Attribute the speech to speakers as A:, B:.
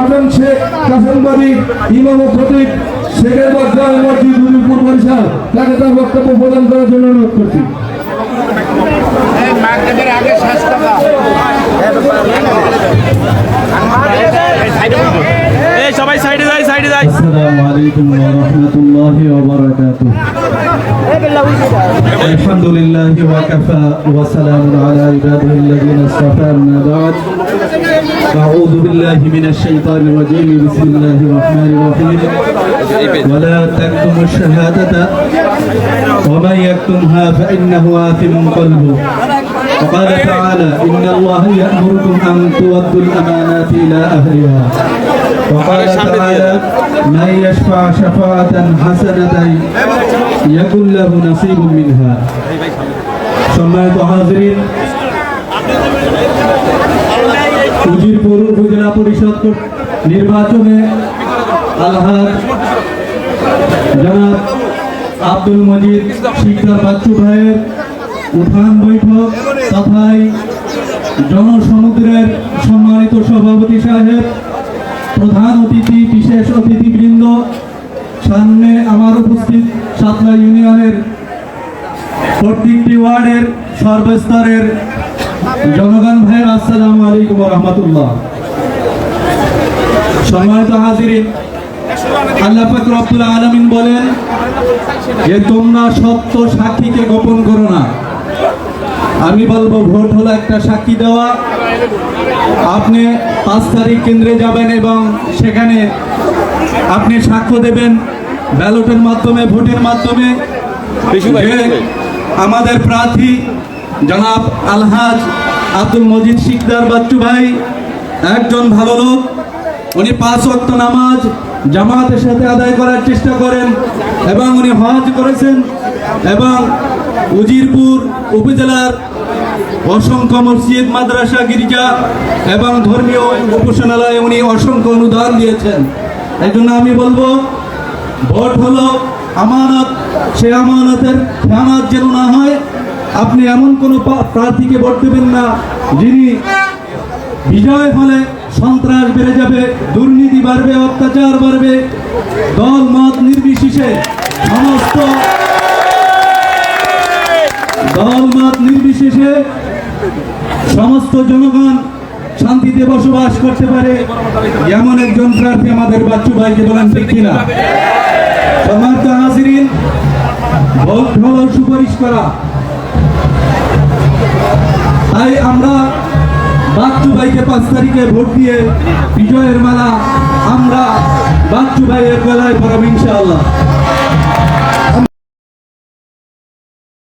A: মাতান শেখ কাসেমবাড়ি ইমাম খতিব শেখের বাজার মসজিদ উদিপুর বরিশা তাকে তার বক্তব্য প্রদান করার জন্য অনুরোধ করছি।
B: সবাই সাইডে যাই সাইডে যাই।
C: আসসালামু আলাইকুম ওয়া রাহমাতুল্লাহি ওয়া বারাকাতুহু। الحمد لله وكفى وسلام على عباده الذين اصطفى أما بعد. أعوذ بالله من الشيطان الرجيم. بسم الله الرحمن الرحيم. ولا تكتموا الشهادة. ومن يكتمها فإنه آثم قلبه. وقال تعالى إن الله يأمركم أن تؤدوا الأمانات إلى أهلها. وقال تعالى من يشفع شفاعة حسنة ইয়াকুল্লাহু নাসিবুম মিনহা। সম্মানিত হাজরিন পরিষদ নির্বাচনে আলহাজ জনাব আব্দুল মজিদ শিকদার বাচ্চু ভাইয়ের উঠান বৈঠক তথায় জনসমুদ্রের সম্মানিত সভাপতি সাহেব, প্রধান অতিথি, বিশেষ অতিথিবৃন্দ সামনে আমার উপস্থিত সাতলা ইউনিয়নের প্রত্যেকটি ওয়ার্ডের সর্বস্তরের জনগণ ভাইয়ের আসসালামু আলাইকুম রহমতুল্লাহ। সম্মানিত হাজিরিন, আল্লাহ পাক রব্বুল আলামিন বলেন যে তোমরা সত্য সাক্ষীকে গোপন করো না। আমি বলব, ভোট হলো একটা সাক্ষী দেওয়া। আপনি পাঁচ তারিখ কেন্দ্রে যাবেন এবং সেখানে আপনি সাক্ষ্য দেবেন ব্যালটের মাধ্যমে ভোটের মাধ্যমে। আমাদের প্রার্থী জনাব আলহাজ আব্দুল মজিদ শিকদার বাচ্চু ভাই একজন ভালো লোক। উনি পাঁচ ওয়াক্ত নামাজ জামাতের সাথে আদায় করার চেষ্টা করেন এবং উনি হজ করেছেন এবং উজিরপুর উপজেলার অসংখ্য মসজিদ মাদ্রাসা গির্জা এবং ধর্মীয় উপাসনালয়ে উনি অসংখ্য অনুদান দিয়েছেন। এই জন্য আমি বলব, ভোট হলো আমানত। সে আমানতের খেয়ানত যেন না হয়, আপনি এমন কোনো প্রার্থীকে ভোট দেবেন না, যিনি বিজয় হলে সন্ত্রাস বেড়ে যাবে, দুর্নীতি বাড়বে, অত্যাচার বাড়বে। দল মত নির্বিশেষে সমস্ত দল মত নির্বিশেষে সমস্ত জনগণ শান্তিতে বসবাস করতে পারে। এমন একজন প্রার্থী আমাদের বাচ্চু ভাইকে বলেন, ঠিক কিনা? সুপারিশ করা। তাই আমরা বাচ্চু ভাইকে পাঁচ তারিখে ভোট দিয়ে বিজয়ের মেলা আমরা বাচ্চু ভাইয়ের গলায় পড়াবো ইনশাআল্লাহ।